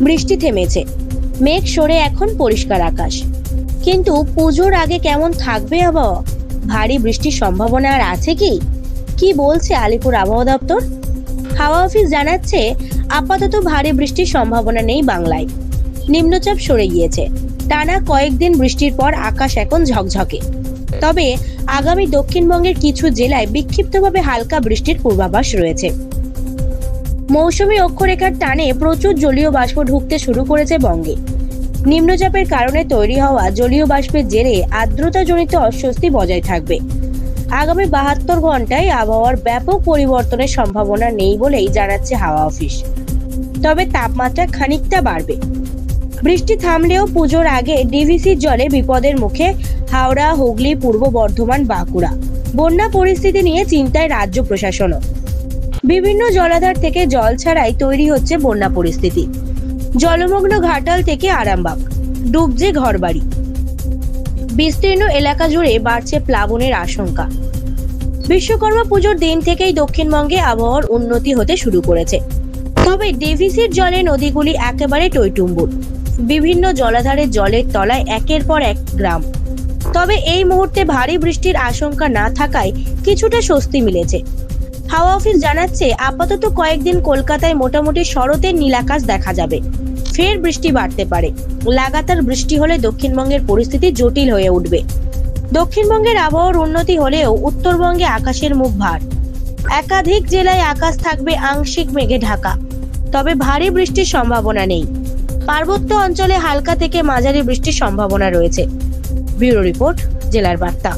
বৃষ্টি থেমেছে। মেঘ সরে এখন পরিষ্কার আকাশ। কিন্তু পুজোর আগে কেমন থাকবে আবহাওয়া? ভারী বৃষ্টির সম্ভাবনা আর আছে কি? কি বলছে আলিপুর আবহাওয়া দপ্তর? হাওয়া অফিস জানাচ্ছে, আপাতত ভারী বৃষ্টির সম্ভাবনা নেই বাংলায়। নিম্নচাপ সরে গিয়েছে। টানা কয়েকদিন বৃষ্টির পর আকাশ এখন ঝকঝকে। তবে আগামী দক্ষিণবঙ্গের কিছু জেলায় বিক্ষিপ্তভাবে হালকা বৃষ্টির পূর্বাভাস রয়েছে। মৌসুমী অক্ষরেখার টানে প্রচুর জলীয় বাষ্প ঢুকতে শুরু করেছে বঙ্গে। নিম্নচাপের কারণে তৈরি হওয়া জলীয় বাষ্পের জেরে আর্দ্রতাজনিত অস্বস্তি বজায় থাকবে। আগামী বাহাত্তর ঘন্টায় আবহাওয়ার ব্যাপক পরিবর্তনের সম্ভাবনা নেই বলেই জানাচ্ছে হাওয়া অফিস। তবে তাপমাত্রা খানিকটা বাড়বে। বৃষ্টি থামলেও পুজোর আগে ডিভিসির জলে বিপদের মুখে হাওড়া, হুগলি, পূর্ব বর্ধমান, বাঁকুড়া। বন্যা পরিস্থিতি নিয়ে চিন্তায় রাজ্য প্রশাসনও। বিভিন্ন জলাধার থেকে জল ছাড়াই তৈরি হচ্ছে বন্যা পরিস্থিতি। জলমগ্ন ঘাটাল থেকে আরামবাগ, ডুবছে ঘরবাড়ি। বিস্তীর্ণ এলাকা জুড়ে বাড়ছে প্লাবনের আশঙ্কা। বিশ্বকর্মা পুজোর দিন থেকেই দক্ষিণবঙ্গে আবহাওয়ার উন্নতি হতে শুরু করেছে। তবে ডেভিসির জলে নদীগুলি একেবারে টইটুম্বুর বিভিন্ন জলাধারের জলের তলায় একের পর এক গ্রাম। তবে এই মুহূর্তে ভারী বৃষ্টির আশঙ্কা না থাকায় কিছুটা স্বস্তি মিলেছে। হাওয়া অফিস জানাচ্ছে, আপাতত কয়েকদিন কলকাতায় মোটামুটি শরতের নীলাকাশ দেখা যাবে। ফের বৃষ্টি বাড়তে পারে। লাগাতার বৃষ্টি হলে দক্ষিণবঙ্গের পরিস্থিতি জটিল হয়ে উঠবে। দক্ষিণবঙ্গের আবহাওয়ার উন্নতি হলেও উত্তরবঙ্গে আকাশের মুখ ভার। একাধিক জেলায় আকাশ থাকবে আংশিক মেঘে ঢাকা। তবে ভারী বৃষ্টির সম্ভাবনা নেই। পার্বত্য অঞ্চলে হালকা থেকে মাঝারি বৃষ্টির সম্ভাবনা রয়েছে। ব্যুরো রিপোর্ট, জেলার বার্তা।